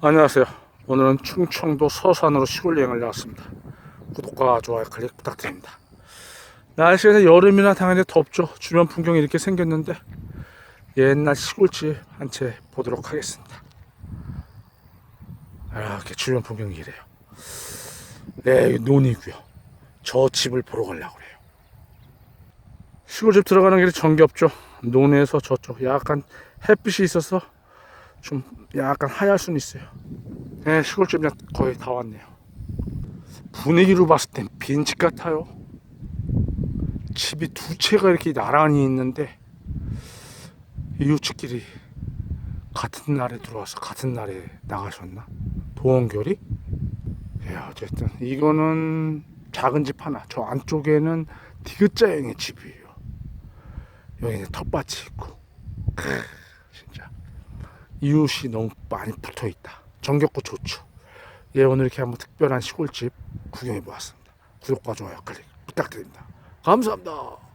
안녕하세요. 오늘은 충청도 서산으로 시골 여행을 나왔습니다. 구독과 좋아요 클릭 부탁드립니다. 날씨가 여름이나 당연히 덥죠. 주변 풍경이 이렇게 생겼는데 옛날 시골집 한 채 보도록 하겠습니다. 이렇게 주변 풍경이 이래요. 네, 논이고요. 저 집을 보러 가려고 그래요. 시골집 들어가는 길이 정겹죠. 논에서 저쪽 약간 햇빛이 있어서 좀 약간 하얄 수는 있어요. 네, 시골집 그냥 거의 다 왔네요. 분위기로 봤을 땐 빈집 같아요. 집이 두 채가 이렇게 나란히 있는데 이웃집끼리 같은 날에 들어와서 같은 날에 나가셨나? 도원결이? 예, 어쨌든 이거는 작은 집 하나. 저 안쪽에는 디귿자형의 집이에요. 여기는 텃밭이 있고. 크. 이웃이 너무 많이 붙어 있다. 정겹고 좋죠. 예, 오늘 이렇게 한번 특별한 시골집 구경해 보았습니다. 구독과 좋아요 클릭 부탁드립니다. 감사합니다.